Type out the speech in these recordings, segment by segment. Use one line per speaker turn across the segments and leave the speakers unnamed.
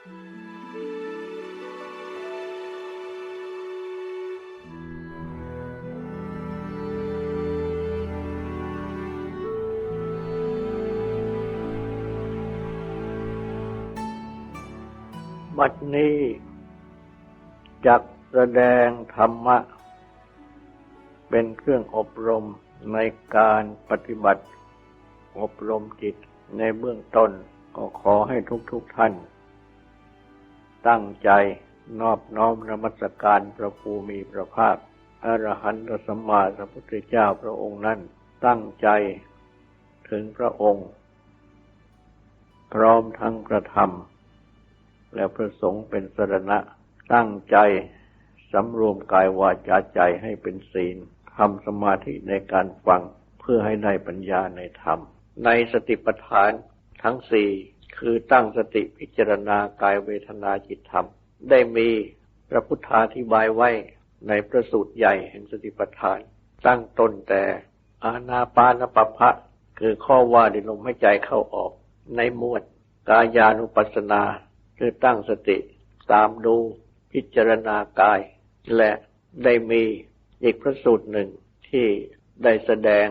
บัดนี้จักแสดงธรรมะ เป็นเครื่องอบรมในการปฏิบัติ อบรมจิตในเบื้องต้นก็ขอให้ทุกๆทท่าน ตั้งใจนอบน้อมนมัสการพระภูมิพระภาคอรหันตสัมมาสัมพุทธเจ้าพระองค์นั้น ตั้งใจถึงพระองค์ พร้อมทั้งกระทำและพระสงฆ์เป็นสรณะ ตั้งใจสำรวมกายวาจาใจให้เป็นศีลทำสมาธิในการฟังเพื่อให้ได้ปัญญาในธรรม ในสติปัฏฐานทั้งสี่ คือตั้งสติพิจารณากายเวทนาจิตธรรม ได้มีพระพุทธาธิบายไว้ในพระสูตรใหญ่แห่งสติปัฏฐาน ตั้งต้นแต่อาณาปานปภะคือข้อว่าดิลมหายใจเข้าออก ในหมวดกายานุปัสสนาคือตั้งสติ ตามดูพิจารณากาย และได้มีอีกพระสูตรหนึ่งที่ได้แสดง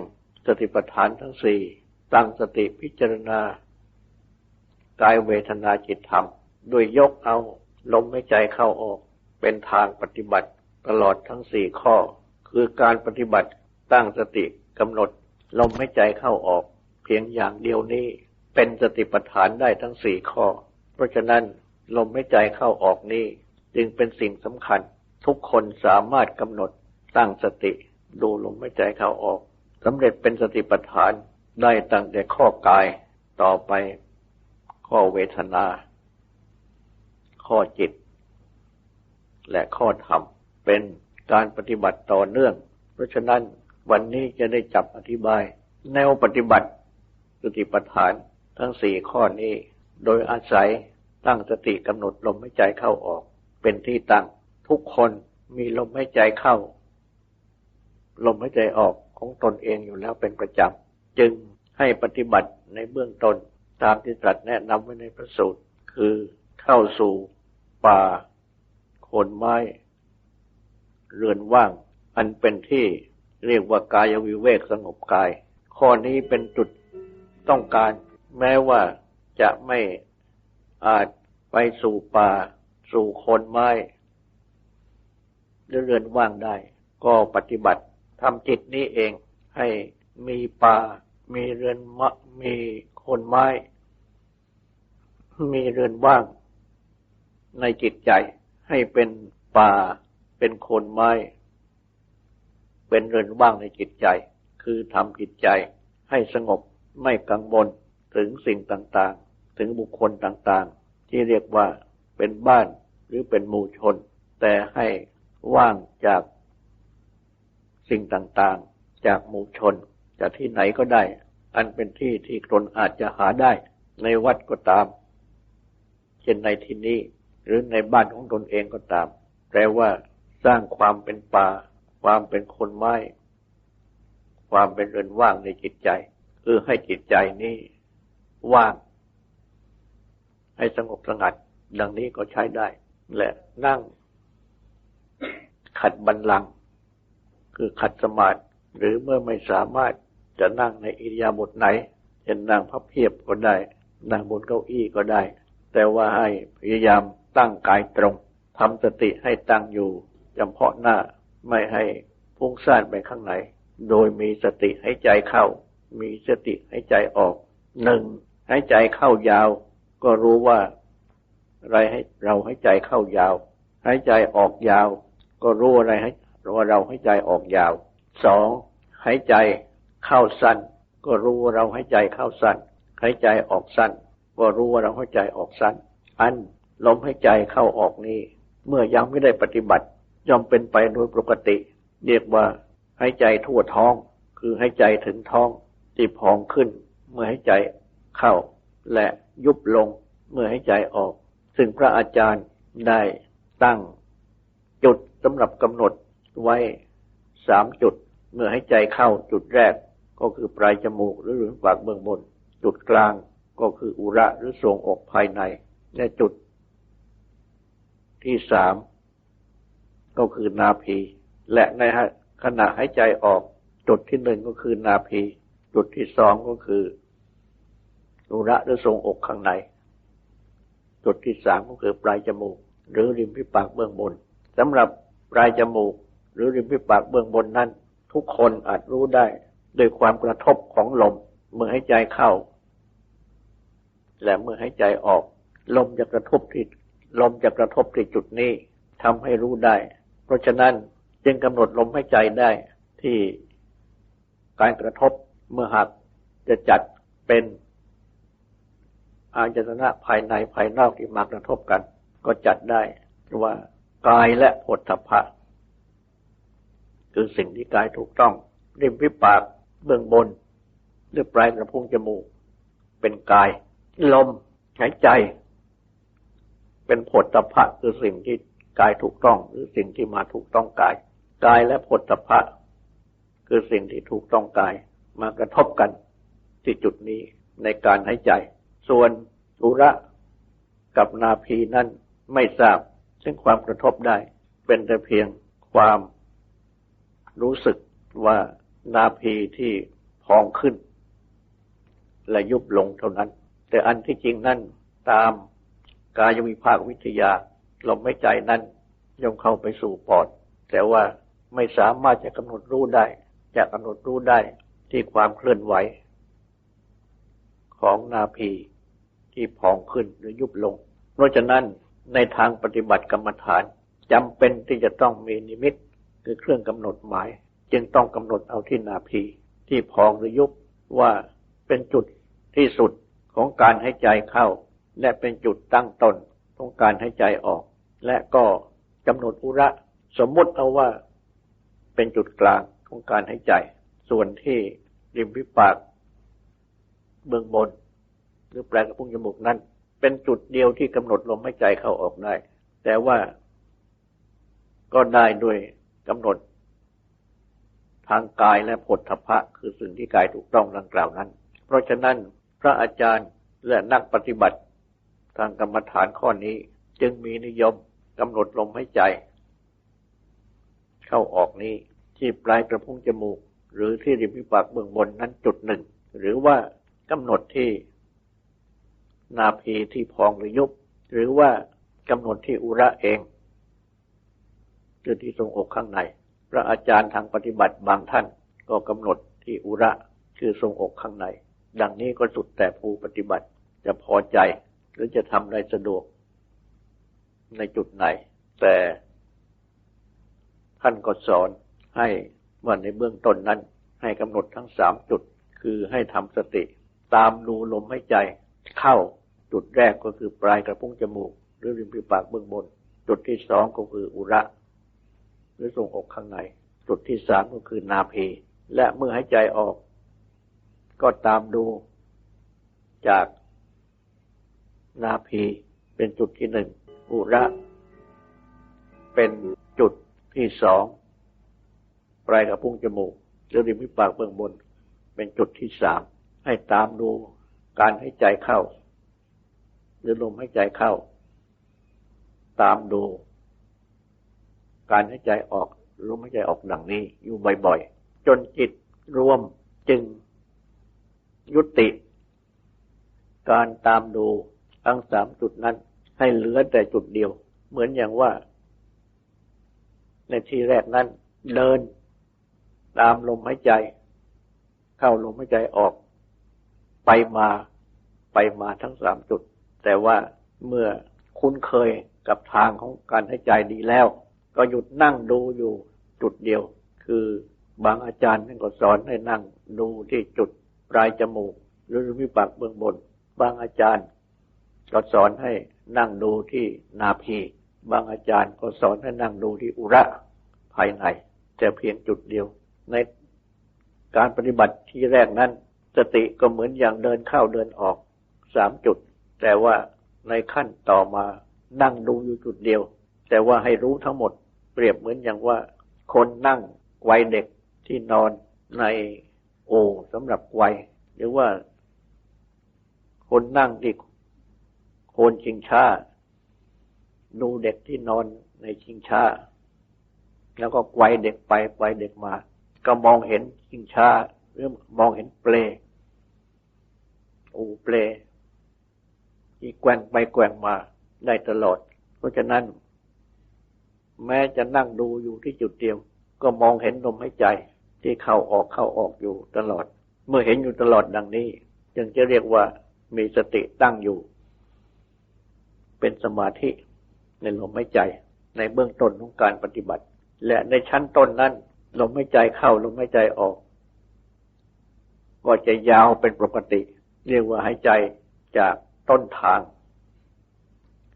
สติปัฏฐานทั้งสี่ตั้งสติพิจารณา กายเวทนาจิตธรรม โดยยกเอาลมหายใจเข้าออก เป็นทางปฏิบัติตลอดทั้งสี่ข้อ คือการปฏิบัติตั้งสติกำหนด ลมหายใจเข้าออก เพียงอย่างเดียวนี้เป็นสติปัฏฐานได้ทั้งสี่ข้อ เพราะฉะนั้นลมหายใจเข้าออกนี้ จึงเป็นสิ่งสำคัญ ทุกคนสามารถกำหนดตั้งสติดูลมหายใจเข้าออกสำเร็จเป็นสติปัฏฐานได้ตั้งแต่ข้อกายต่อไป ข้อเวทนา ข้อจิต และข้อธรรมเป็นการปฏิบัติต่อเนื่อง เพราะฉะนั้นวันนี้จะได้จับอธิบาย แนวปฏิบัติสติปัฏฐานทั้งสี่ข้อนี้ โดยอาศัยตั้งสติกำหนดลมหายใจเข้าออก เป็นที่ตั้งทุกคนมีลมหายใจเข้า ลมหายใจออกของตนเองอยู่แล้วเป็นประจำ จึงให้ปฏิบัติในเบื้องต้น ตามที่ตรัสแนะนำไว้ในพระสูตร คือเข้าสู่ป่าโคนไม้ เรือนว่าง อันเป็นที่เรียกว่ากายวิเวกสงบกาย ข้อนี้เป็นจุดต้องการ แม้ว่าจะไม่อาจไปสู่ป่า สู่โคนไม้หรือเรือนว่างได้ ก็ปฏิบัติทำจิตนี้เองให้มีป่า มีเรือนมะมีโคนไม้ มีเรือนว่าง ในจิตใจให้เป็นป่า เป็นคนไม้ เป็นเรือนว่างในจิตใจ คือทำจิตใจให้สงบไม่กังวลถึงสิ่งต่างๆ ถึงบุคคลต่างๆ ที่เรียกว่าเป็นบ้านหรือเป็นหมู่ชน แต่ให้ว่างจากสิ่งต่างๆ จากหมู่ชน จากที่ไหนก็ได้ อันเป็นที่ที่คนอาจจะหาได้ในวัดก็ตาม เช่นในที่นี้ หรือในบ้านของตนเองก็ตาม แปลว่าสร้างความเป็นป่า ความเป็นคนไม้ ความเป็นเรือนว่างในจิตใจ คือให้จิตใจนี้ว่าง ให้สงบสงัด ดังนี้ก็ใช้ได้ และนั่ง ขัดบันลัง คือขัดสมาธิหรือเมื่อไม่สามารถ จะนั่งในอิริยาบถไหนเช่นนั่งพับเพียบก็ได้ นั่งบนเก้าอี้ก็ได้ แต่ว่าให้พยายามตั้งกายตรงทำสติให้ตั้งอยู่เฉพาะหน้าไม่ให้พุ่งซ่านไปข้างไหน โดยมีสติให้ใจเข้า มีสติให้ใจออกหนึ่งให้ใจเข้ายาว ก็รู้ว่าอะไรให้เราให้ใจเข้ายาวให้ใจออกยาว ก็รู้อะไรให้ว่าเราให้ใจออกยาวสองหายใจ เข้าสั้น ก็รู้ว่าเราหายใจเข้าสั้นหายใจออกสั้น ก็รู้ว่าเราหายใจออกสั้น อันลมหายใจเข้าออกนี้ เมื่อยังไม่ได้ปฏิบัติย่อมเป็นไปโดยปกติ เรียกว่าหายใจทั่วท้อง คือหายใจถึงท้องที่พองขึ้น เมื่อหายใจเข้า และยุบลงเมื่อหายใจออก ซึ่งพระอาจารย์ได้ตั้งจุดสำหรับกำหนดไว้สามจุด เมื่อให้ใจเข้าจุดแรก ก็คือปลายจมูกหรือหรือปากเบื้องบน จุดกลางก็คืออุระหรือทรงอกภายใน และจุดที่สามก็คือนาภีและในขณะหายใจออก จุดที่หนึ่งก็คือนาภีจุดที่สองก็คืออุระหรือทรงอกข้างใน จุดที่สามก็คือปลายจมูก หรือริมฝีปากเบื้องบนสำหรับปลายจมูก หรือริมฝีปากเบื้องบนนั้น ทุกคนอาจรู้ได้ โดยความกระทบของลม เมื่อหายใจเข้า และเมื่อหายใจออก ลมจะกระทบที่ลมจะกระทบที่จุดนี้ทำให้รู้ได้ เพราะฉะนั้นจึงกำหนดลมหายใจได้ที่การกระทบเมื่อหากจะจัดเป็นอาจตนะภายในภายนอกที่มากระทบกัน ก็จัดได้ว่ากายและผลทพะ คือสิ่งที่กายถูกต้องริมพิปาก เบื้องบนหรือปลายกระพุ้งจมูก เป็นกาย ลมหายใจ เป็นผลตภะคือสิ่งที่กายถูกต้อง หรือสิ่งที่มาถูกต้องกาย กายและผลตภะคือสิ่งที่ถูกต้องกาย มากระทบกันที่จุดนี้ในการหายใจ ส่วนอุระกับนาภีนั้นไม่ทราบ ซึ่งความกระทบได้ เป็นแต่เพียงความรู้สึกว่า นาภีที่พองขึ้น และยุบลงเท่านั้น แต่อันที่จริงนั่นตามกายวิภาควิทยาลมหายใจนั้นย่อมเข้าไปสู่ปอด แต่ว่าไม่สามารถจะกำหนดรู้ได้ จะกำหนดรู้ได้ที่ความเคลื่อนไหว ของนาภีที่พองขึ้นหรือยุบลง เพราะฉะนั้นในทางปฏิบัติกรรมฐานจำเป็นที่จะต้องมีนิมิตคือเครื่องกำหนดหมาย จึงต้องกำหนดเอาที่นาภีที่พองหรือยุบว่าเป็นจุดที่สุดของการให้ใจเข้า และเป็นจุดตั้งต้นของการให้ใจออก และก็กำหนดอุระสมมติเอาว่าเป็นจุดกลางของการให้ใจ ส่วนที่ริมพิปากเบื้องบน หรือแปลกระพุ้งจมูกนั้น เป็นจุดเดียวที่กำหนดลมหายใจเข้าออกได้ แต่ว่าก็ได้ด้วยกำหนด ทางกายและผลทพะคือสิ่งที่กายถูกต้องดังกล่าวนั้น เพราะฉะนั้นพระอาจารย์และนักปฏิบัติ ทางกรรมฐานข้อนี้จึงมีนิยมกำหนดลมหายใจ เข้าออกนี้ที่ปลายกระพุ้งจมูก หรือที่ริมฝีปากเบื้องบนนั้นจุดหนึ่ง หรือว่ากำหนดที่นาภีที่พองหรือยุบ หรือว่ากำหนดที่อุระเองคือที่ทรงอกข้างใน พระอาจารย์ทางปฏิบัติบางท่านก็กำหนดที่อุระคือทรงอกข้างใน ดังนี้ก็สุดแต่ผู้ปฏิบัติจะพอใจหรือจะทำได้สะดวกในจุดไหน แต่ท่านก็สอนให้ว่าในเบื้องต้นนั้น ให้กำหนดทั้งสามจุดคือให้ทำสติ ตามดูลมให้ใจเข้าจุดแรกก็คือปลายกระพุ้งจมูก หรือริมฝีปากเบื้องบน จุดที่สองก็คืออุระ หรือทรงอกข้างในจุดที่สามก็คือนาเพ และเมื่อหายใจออก ก็ตามดูจากนาเพเป็นจุดที่หนึ่งอุระ เป็นจุดที่สองปลายกระพุ้งจมูกหรือริมฝีปากเบื้องบน เป็นจุดที่สามให้ตามดูการให้ใจเข้า หรือลมให้ใจเข้า ตามดู การให้ใจออกลมหายใจออกดังนี้ อยู่บ่อยๆ จนจิตรวมจึงยุติ การตามดูทั้งสามจุดนั้น ให้เหลือแต่จุดเดียว เหมือนอย่างว่า ในที่แรกนั้น เดิน ตามลมหายใจ เข้าลมหายใจออก ไปมาไปมาทั้งสามจุด แต่ว่าเมื่อคุ้นเคยกับทางของการให้ใจดีแล้ว ก็หยุดนั่งดูอยู่จุดเดียว คือบางอาจารย์ท่านก็สอนให้นั่งดูที่จุดปลายจมูก หรือวิปากเบื้องบน บางอาจารย์ ก็สอนให้นั่งดูที่นาภีบางอาจารย์ก็สอนให้นั่งดูที่อุระภายในแต่เพียงจุดเดียว ในการปฏิบัติที่แรกนั้น สติก็เหมือนอย่างเดินเข้าเดินออกสามจุด แต่ว่าในขั้นต่อมานั่งดูอยู่จุดเดียว แต่ว่าให้รู้ทั้งหมด รียบเหมือนอย่างว่า คนนั่งวัยเด็กที่นอนในโอ่งสำหรับวัยหรือว่า คนนั่งที่โคนชิงช้าดูเด็กที่นอนในชิงช้า แล้วก็ไกวเด็กไปไกวเด็กมา ก็มองเห็นชิงช้าหรือมองเห็นเปลอูเปลที่แกว่งไปแกว่งมาได้ตลอด เพราะฉะนั้น แม้จะนั่งดูอยู่ที่จุดเดียว ก็มองเห็นลมหายใจ ที่เข้าออกเข้าออกอยู่ตลอด เมื่อเห็นอยู่ตลอดดังนี้ จึงจะเรียกว่ามีสติตั้งอยู่ เป็นสมาธิในลมหายใจ ในเบื้องต้นของการปฏิบัติ และในชั้นต้นนั้นลมหายใจเข้าลมหายใจออก ก็จะยาวเป็นปกติ เรียกว่าหายใจจากต้นทาง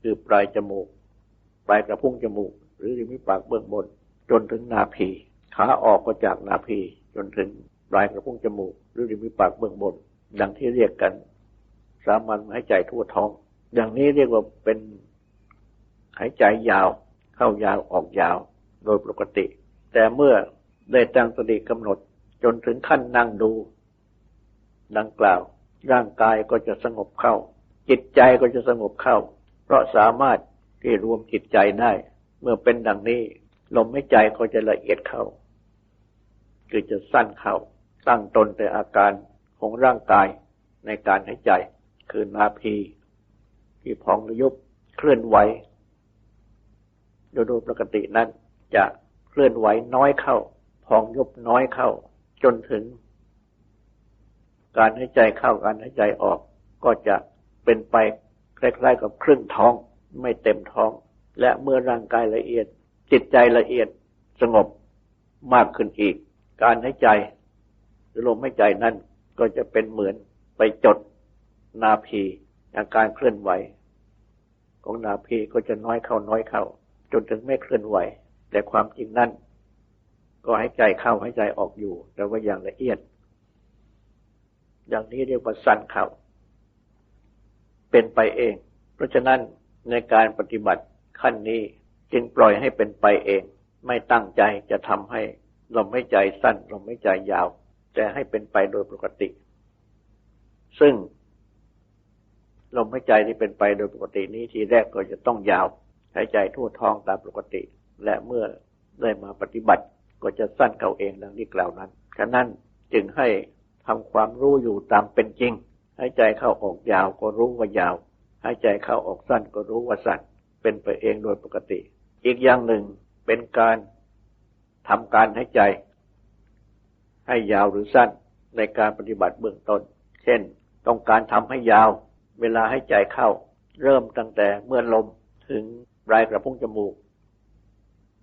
คือปลายจมูก ปลายกระพุ้งจมูก รือริมฝีปากเบื้องบน จนถึงนาพีขาออกก็จากนาพีจนถึงปลายกระพุ้งจมูก หรือริมฝีปากเบื้องบน ดังที่เรียกกัน สามัญหายใจทั่วท้อง อย่างนี้เรียกว่าเป็นหายใจยาว เข้ายาวออกยาว โดยปกติ แต่เมื่อได้ตั้งสติกำหนด จนถึงขั้นนั่งดู ดังกล่าว ร่างกายก็จะสงบเข้า จิตใจก็จะสงบเข้า เพราะสามารถที่รวมจิตใจได้ เมื่อเป็นดังนี้ ลมหายใจก็จะละเอียดเข้า คือจะสั้นเข้า ตั้งตนแต่อาการของร่างกายในการหายใจ คือนาพี ที่พองหรือยุบเคลื่อนไหวโดยปกตินั้น จะเคลื่อนไหวน้อยเข้า พองยุบน้อยเข้า จนถึง การหายใจเข้าการหายใจออก ก็จะเป็นไปคล้ายๆกับครึ่งท้อง ไม่เต็มท้อง และเมื่อร่างกายละเอียด จิตใจละเอียดสงบมากขึ้นอีก การหายใจหรือลมหายใจนั้นก็จะเป็นเหมือนไปจดนาพีอาการเคลื่อนไหว ของนาพีก็จะน้อยเข้าน้อยเข้า จนถึงไม่เคลื่อนไหว แต่ความจริงนั่นก็ให้ใจเข้าให้ใจออกอยู่ แต่ว่าอย่างละเอียด อย่างนี้เรียกว่าสั้นเข้าเป็นไปเอง เพราะฉะนั้นในการปฏิบัติ ขั้นนี้จึงปล่อยให้เป็นไปเอง ไม่ตั้งใจจะทำให้ลมไม่ใจสั้นลมไม่ใจยาว แต่ให้เป็นไปโดยปกติ ซึ่งลมหายใจที่เป็นไปโดยปกตินี้ทีแรกก็จะต้องยาวหายใจทั่วท้องตามปกติ และเมื่อได้มาปฏิบัติก็จะสั้นเก่าเองดังที่กล่าวนั้นฉะนั้นจึงให้ทำความรู้อยู่ตามเป็นจริงหายใจเข้าออกยาวก็รู้ว่ายาวหายใจเข้าออกสั้นก็รู้ว่าสั้น เป็นไปเองโดยปกติ อีกอย่างหนึ่งเป็นการทำการหายใจ ให้ยาวหรือสั้นในการปฏิบัติเบื้องต้น เช่น ต้องการทำให้ยาว เวลาให้ใจเข้า เริ่มตั้งแต่เมื่อลมถึงปลายกระพุ้งจมูก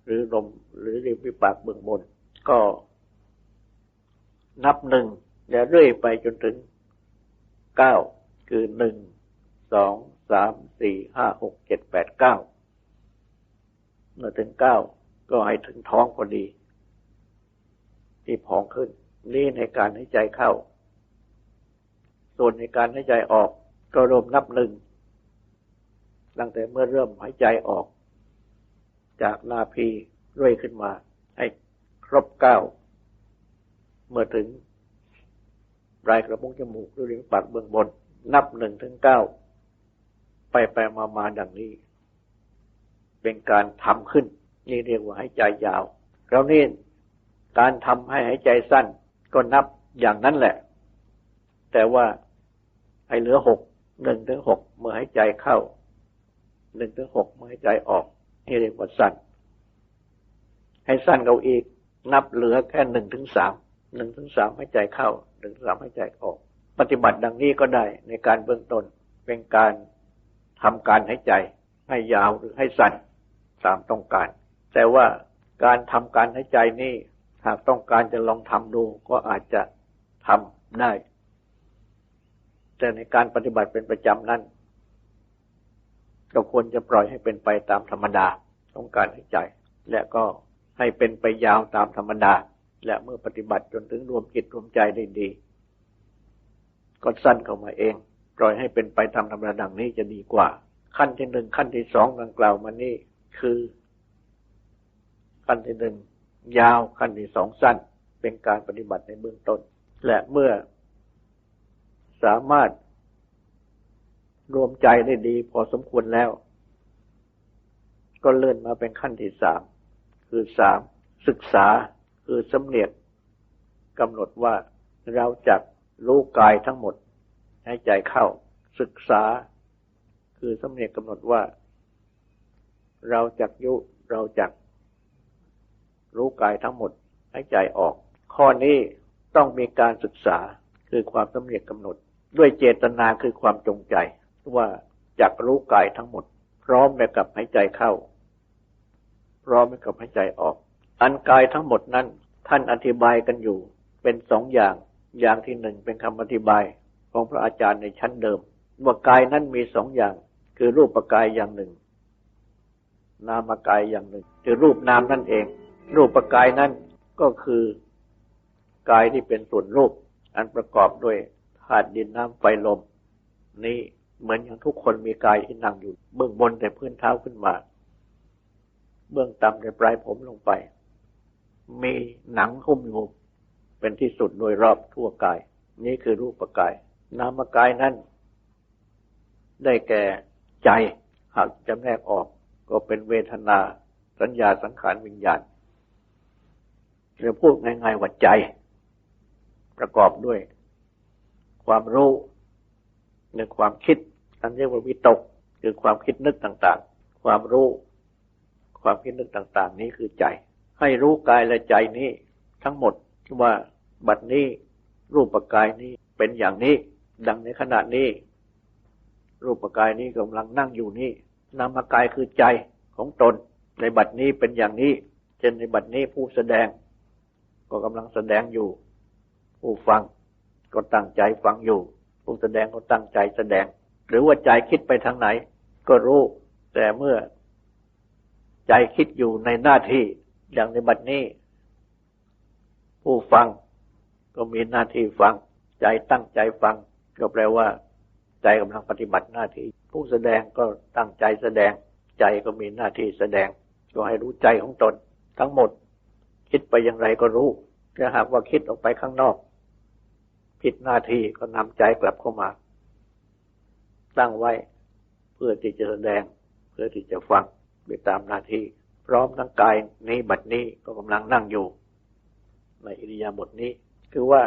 หรือลมหรือริมฝีปากเบื้องบน ก็นับหนึ่งแล้วเรื่อยไปจนถึงเก้าคือหนึ่งสอง สามสี่ห้าหกเจ็ดแปดเก้าเมื่อถึงเก้าก็ให้ถึงท้องพอดี ที่พองขึ้น นี่ในการให้ใจเข้า ส่วนในการให้ใจออกก็รวมนับหนึ่งตั้งแต่เมื่อเริ่มหายใจออก จากนาพีเรื่อยขึ้นมา ให้ครบเก้าเมื่อถึงปลายกระพุ้งจมูกหรือริมปากเบื้องบน นับหนึ่งถึงเก้า ไปไปมามาดังนี้ เป็นการทำขึ้น นี่เรียกว่าใหายใจยาวเรานี่การทำให้หายใจสั้น ก็นับอย่างนั้นแหละ แต่ว่าให้เหลือหกหนึ่งถึงหกเมื่อหายใจเข้าหนึ่งถึงหกหายใจออกนี่เรียกว่าสั้น ให้สั้นเอาอีก นับเหลือแค่หนึ่งถึงสามหนึ่งถึงสามหายใจเข้าหนึ่งถึงสามหายใจออก ปฏิบัติดังนี้ก็ได้ในการเบื้องต้นเป็นการ ทำการหายใจให้ยาวหรือให้สั้นตามต้องการ แต่ว่าการทำการหายใจนี้หากต้องการจะลองทำดูก็อาจจะทำได้ แต่ในการปฏิบัติเป็นประจำนั้นก็ควรจะปล่อยให้เป็นไปตามธรรมดาของการหายใจ และก็ให้เป็นไปยาวตามธรรมดา และเมื่อปฏิบัติจนถึงรวมจิตรวมใจได้ดี ก็สั้นเข้ามาเอง ล่อยให้เป็นไปตามธรรมดาดังนี้จะดีกว่า ขั้นที่หนึ่งขั้นที่สองดังกล่าวมานี่คือ ขั้นที่หนึ่งยาวขั้นที่สองสั้น เป็นการปฏิบัติในเบื้องต้น และเมื่อ สามารถ รวมใจได้ดีพอสมควรแล้ว ก็เลื่อนมาเป็นขั้นที่สามคือสามศึกษาคือสำเนียกกำหนดว่าเราจะรู้กายทั้งหมด ให้ใจเข้าศึกษา คือสำเนียกกำหนดว่า เราจักยุเราจักรู้กายทั้งหมดให้ใจออก ข้อนี้ต้องมีการศึกษาคือความสำเนียกกำหนด ด้วยเจตนาคือความจงใจ ว่าจักรู้กายทั้งหมด พร้อมไปกับหายใจเข้า พร้อมไปกับหายใจออก อันกายทั้งหมดนั้น ท่านอธิบายกันอยู่ เป็นสองอย่าง อย่างที่หนึ่งเป็นคำอธิบาย ของพระอาจารย์ในชั้นเดิม ว่ากายนั้นมีสองอย่าง คือรูปกายอย่างหนึ่ง นามกายอย่างหนึ่ง คือรูปนามนั่นเอง รูปกายนั้นก็คือกายที่เป็นส่วนรูป อันประกอบด้วยธาตุดินน้ำไฟลม นี่เหมือนอย่างทุกคนมีกายที่นั่งอยู่เบื้องบนแต่พื้นเท้าขึ้นมา เบื้องต่ำแต่ปลายผมลงไป มีหนังหุ้มอยู่เป็นที่สุดโดยรอบทั่วกาย นี่คือรูปกาย นามกายนั้น ได้แก่ใจ หากจำแนกออก ก็เป็นเวทนา สัญญาสังขารวิญญาณเรือพูดง่ายๆว่าใจ ประกอบด้วย ความรู้ในความคิด อันเรียกว่าวิตก คือความคิดนึกต่างๆ ความรู้ ความคิดนึกต่าง ๆ นี้คือใจ ให้รู้กายและใจนี้ทั้งหมดว่าบัดนี้รูปกายนี้เป็นอย่างนี้ ดังในขณะนี้ รูปกายนี้กำลังนั่งอยู่นี้นามกายคือใจของตน ในบัดนี้เป็นอย่างนี้ เช่นในบัดนี้ผู้แสดง ก็กำลังแสดงอยู่ ผู้ฟังก็ตั้งใจฟังอยู่ ผู้แสดงก็ตั้งใจแสดง หรือว่าใจคิดไปทางไหน ก็รู้ แต่เมื่อ ใจคิดอยู่ในหน้าที่อย่างในบัดนี้ ผู้ฟังก็มีหน้าที่ฟัง ใจตั้งใจฟัง ก็แปลว่า ใจกำลังปฏิบัติหน้าที่ ผู้แสดงก็ตั้งใจแสดง ใจก็มีหน้าที่แสดง ก็ให้รู้ใจของตน ทั้งหมด คิดไปอย่างไรก็รู้ถ้าหากว่าคิดออกไปข้างนอก ผิดหน้าที่ก็นำใจกลับเข้ามา ตั้งไว้เพื่อที่จะแสดง เพื่อที่จะฟังไปตามหน้าที่ พร้อมทั้งกายนี้บัดนี้ก็กำลังนั่งอยู่ ในอิริยาบถนี้ คือว่า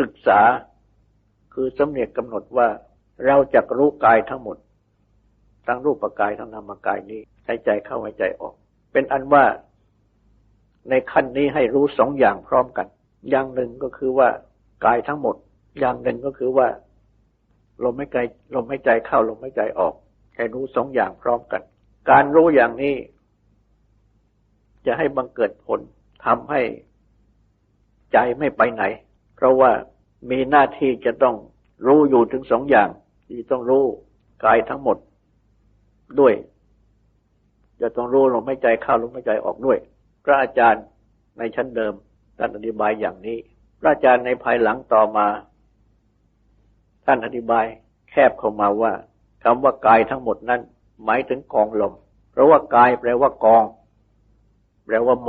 ศึกษา คือสำเนียกกำหนดว่าเราจะรู้กายทั้งหมด ทั้งรูปกายทั้งนามกายนี้ให้ใจเข้าให้ใจออก เป็นอันว่าในขั้นนี้ให้รู้สองอย่างพร้อมกัน อย่างหนึ่งก็คือว่ากายทั้งหมด อย่างหนึ่งก็คือว่าลมไม่ใจลมไม่ใจเข้าลมไม่ใจออก ให้รู้สองอย่างพร้อมกัน การรู้อย่างนี้ จะให้บังเกิดผลทำให้ใจไม่ไปไหน เพราะว่า มีหน้าที่จะต้องรู้อยู่ถึงสองอย่าง ที่ต้องรู้กายทั้งหมดด้วย จะต้องรู้ลมหายใจเข้าลมหายใจออกด้วย พระอาจารย์ในชั้นเดิมท่านอธิบายอย่างนี้ พระอาจารย์ในภายหลังต่อมา ท่านอธิบายแคบเข้ามาว่าคำว่ากายทั้งหมดนั้น หมายถึงกองลม เพราะว่ากายแปลว่ากอง แปลว่าโม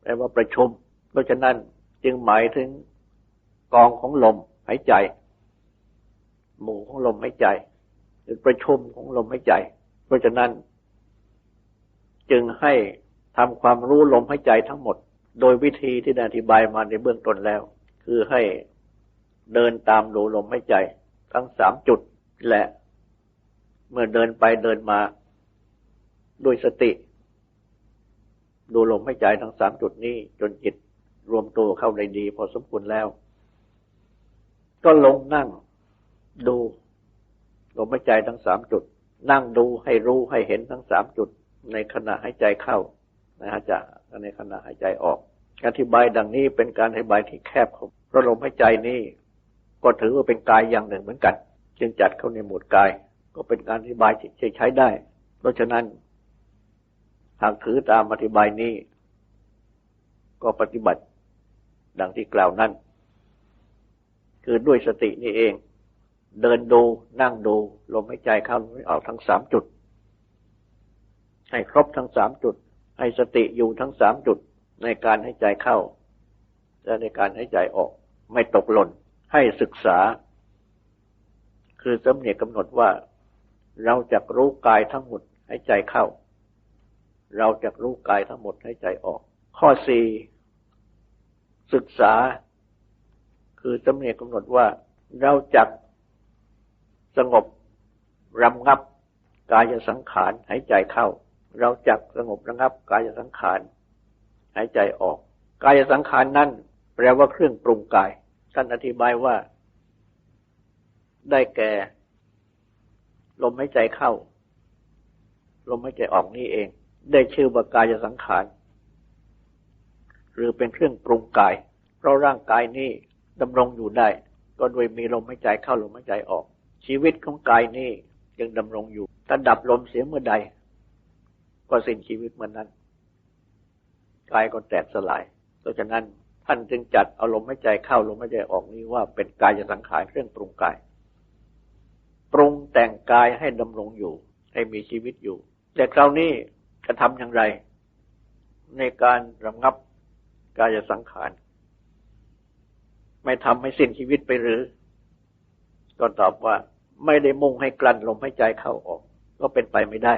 แปลว่าประชุม เพราะฉะนั้นจึงหมายถึง กองของลมหายใจ หมู่ของลมหายใจหรือประชุมของลมหายใจ เพราะฉะนั้น จึงให้ทำความรู้ลมหายใจทั้งหมด โดยวิธีที่ได้อธิบายมาในเบื้องต้นแล้ว คือให้เดินตามดูลมหายใจ ทั้งสามจุดและ เมื่อเดินไปเดินมาด้วยสติ ดูลมหายใจทั้งสามจุดนี้ จนจิตรวมตัวเข้าในดี พอสมควรแล้ว ก็ลงนั่งดู ลมหายใจทั้งสามจุด นั่งดูให้รู้ให้เห็นทั้งสามจุด ในขณะหายใจเข้านะฮะจะในขณะหายใจออก อธิบายดังนี้เป็นการอธิบายที่แคบของเพราะลมหายใจนี้ก็ถือว่าเป็นกายอย่างหนึ่งเหมือนกัน จึงจัดเข้าในหมวดกาย ก็เป็นการอธิบายที่ใช้ได้ เพราะฉะนั้น หากถือตามอธิบายนี้ ก็ปฏิบัติดังที่กล่าวนั้น คือด้วยสตินี่เอง เดินดูนั่งดูลมหายใจเข้าลมหายออกทั้งสามจุด ให้ครบทั้งสามจุด ให้สติอยู่ทั้งสามจุดในการให้ใจเข้า และในการให้ใจออก ไม่ตกหล่น ให้ศึกษา คือสำเนียกกำหนดว่า เราจะรู้กายทั้งหมดให้ใจเข้า เราจะรู้กายทั้งหมดให้ใจออก ข้อสี่ศึกษา คือจำเนียกำหนดว่าเราจักสงบรำงับกายสังขารหายใจเข้า เราจักสงบระงับกายสังขารหายใจออก กายสังขารนั่นแปลว่าเครื่องปรุงกาย ท่านอธิบายว่า ได้แก่ ลมหายใจเข้า ลมหายใจออกนี่เอง ได้ชื่อว่ากายสังขารหรือเป็นเครื่องปรุงกาย เพราะร่างกายนี้ ดำรงอยู่ได้ ก็โดยมีลมหายใจเข้าลมหายใจออก ชีวิตของกายนี้ยังดำรงอยู่ถ้าดับลมเสียเมื่อใด ก็สิ้นชีวิตเมื่อนนั้นกายก็แตกสลายเพราะฉะนั้นท่านจึงจัดเอาลมหายใจเข้าลมหายใจออกนี้ว่าเป็นกายสังขารเครื่องปรุงกาย ปรุงแต่งกายให้ดำรงอยู่ ให้มีชีวิตอยู่ แต่คราวนี้จะทำอย่างไร ในการระงับกายสังขาร ไม่ทำให้สิ้นชีวิตไปหรือ ก็ตอบว่าไม่ได้มุ่งให้กลั้นลมหายใจเข้าออก ก็เป็นไปไม่ได้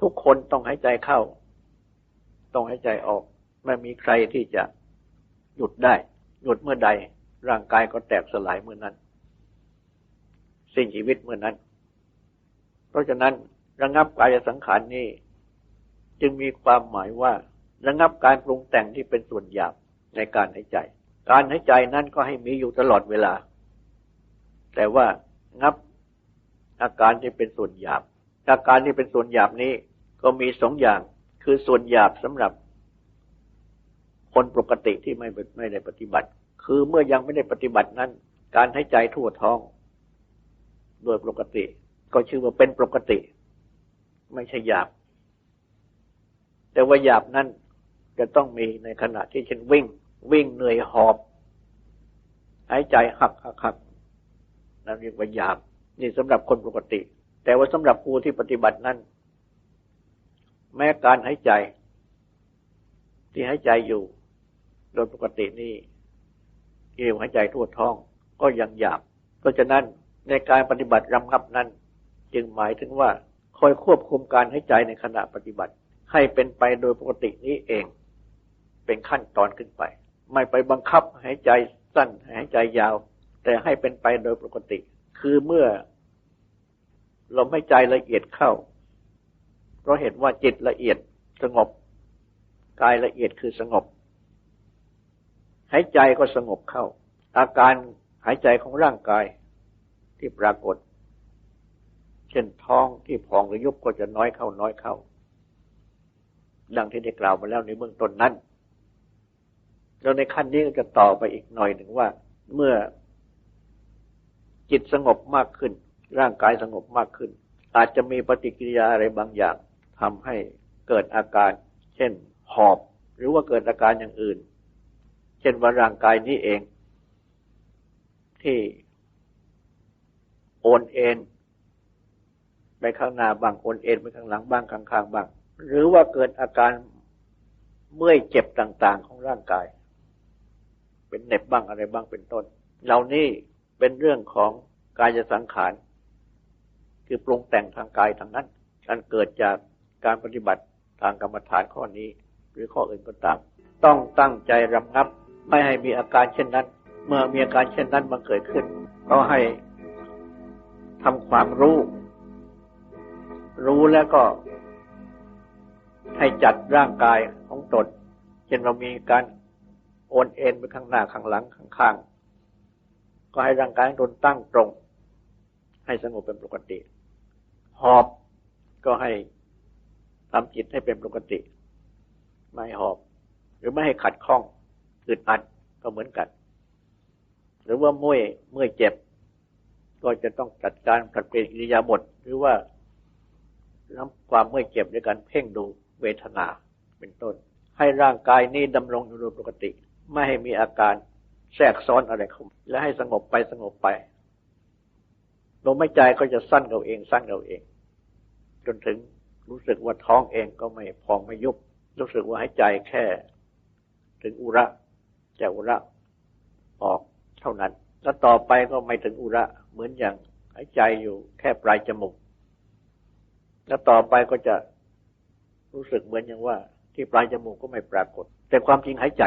ทุกคนต้องหายใจเข้า ต้องหายใจออก ไม่มีใครที่จะหยุดได้ หยุดเมื่อใด ร่างกายก็แตกสลายเมื่อนั้น สิ้นชีวิตเมื่อนั้น เพราะฉะนั้นระงับกายสังขารนี้ จึงมีความหมายว่าระงับการปรุงแต่งที่เป็นส่วนหยาบในการหายใจ การหายใจนั้นก็ให้มีอยู่ตลอดเวลา แต่ว่างับอาการที่เป็นส่วนหยาบ อาการที่เป็นส่วนหยาบนี้ก็มีสองอย่าง คือส่วนหยาบสำหรับ คนปกติที่ไม่ไม่ได้ปฏิบัติ คือเมื่อยังไม่ได้ปฏิบัตินั้น การหายใจทั่วท้อง โดยปกติ ก็ชื่อว่าเป็นปกติ ไม่ใช่หยาบ แต่ว่าหยาบนั้นจะต้องมีในขณะที่ฉันวิ่ง วิ่งเหนื่อยหอบหายใจหักหักหักนั่นเรียกว่าหยาบ นี่สำหรับคนปกติ แต่ว่าสำหรับผู้ที่ปฏิบัตินั้น แม้การหายใจ ที่หายใจอยู่ โดยปกตินี่เอวหายใจทั่วท้อง ก็ยังหยาบ เพราะฉะนั้นในการปฏิบัติรำงับนั้น จึงหมายถึงว่าคอยควบคุมการให้ใจในขณะปฏิบัติ ให้เป็นไปโดยปกตินี้เอง เป็นขั้นตอนขึ้นไป ไม่ไปบังคับหายใจสั้นหายใจยาว แต่ให้เป็นไปโดยปกติ คือเมื่อลมหายใจละเอียดเข้า เพราะเห็นว่าจิตละเอียดสงบ กายละเอียดคือสงบ หายใจก็สงบเข้า อาการหายใจของร่างกายที่ปรากฏ เช่นท้องที่พองหรือยุบก็จะน้อยเข้าน้อยเข้า ดังที่ได้กล่าวมาแล้วในเบื้องต้นนั้น แล้วในขั้นนี้ก็จะต่อไปอีกหน่อยหนึ่งว่า เมื่อจิตสงบมากขึ้น ร่างกายสงบมากขึ้น อาจจะมีปฏิกิริยาอะไรบางอย่างทำให้เกิดอาการ เช่นหอบ หรือว่าเกิดอาการอย่างอื่น เช่นว่าร่างกายนี้เอง ที่โอนเอ็นไปข้างหน้าบ้างโอนเอ็นไปข้างหลังบ้างข้างๆบ้าง หรือว่าเกิดอาการเมื่อยเจ็บต่าง ๆ ของร่างกาย เป็นเน็บบ้างอะไรบ้างเป็นต้น เหล่านี้เป็นเรื่องของกายสังขาร คือปรุงแต่งทางกายทางนั้นอันเกิดจากการปฏิบัติทางกรรมฐานข้อนี้ หรือข้ออื่นก็ตาม ต้องตั้งใจรำงับไม่ให้มีอาการเช่นนั้น เมื่อมีอาการเช่นนั้นมาเกิดขึ้น ก็ให้ทำความรู้ รู้แล้วก็ ให้จัดร่างกายของตนเช่นเรามีการ โอนเอ็นไปข้างหน้าข้างหลังข้างๆก็ให้ร่างกายของตนตั้งตรง ให้สงบเป็นปกติ หอบก็ให้ทำจิตให้เป็นปกติ ไม่หอบ หรือไม่ให้ขัดข้องอึดอัดก็เหมือนกัน หรือว่าเมื่อยเมื่อยเจ็บ ก็จะต้องจัดการผลัดเปลี่ยนอิริยาบถหรือว่ารับความเมื่อยเจ็บด้วยการเพ่งดูเวทนาเป็นต้น ให้ร่างกายนี้ดำรงอยู่โดยปกติ ไม่ให้มีอาการแทรกซ้อนอะไรเข้าและให้สงบไปสงบไปลมหายใจก็จะสั้นเราเองสั้นเราเอง จนถึงรู้สึกว่าท้องเองก็ไม่พองไม่ยุบ รู้สึกว่าหายใจแค่ ถึงอุระจะอุระออกเท่านั้น แล้วต่อไปก็ไม่ถึงอุระเหมือนอย่างหายใจอยู่แค่ปลายจมูก แล้วต่อไปก็จะรู้สึกเหมือนอย่างว่า ที่ปลายจมูกก็ไม่ปรากฏ แต่ความจริงหายใจ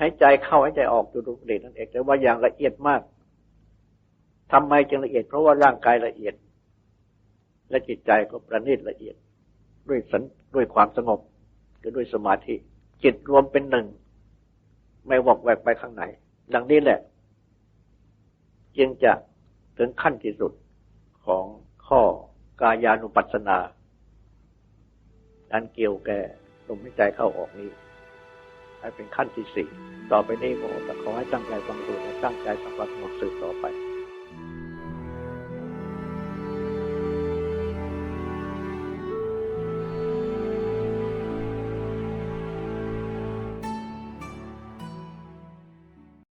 หายใจเข้าหายใจออกจุดเด่นนั่นเองแต่ว่าอย่างละเอียดมากทำไมจึงละเอียด เพราะว่าร่างกายละเอียด และจิตใจก็ประณีตละเอียด ด้วยสันด้วยความสงบคือด้วยสมาธิ จิตรวมเป็นหนึ่ง ไม่วอกแวกไปข้างไหน ดังนี้แหละ จึงจะถึงขั้นที่สุดของข้อกายานุปัสสนา อันเกี่ยวแก่ลมหายใจเข้าออกนี้ ให้เป็นขั้นที่สี่ต่อไปนี้ผมจะขอให้ตั้งใจฟังดูและตั้งใจสัมผัสสงบสืบต่อไป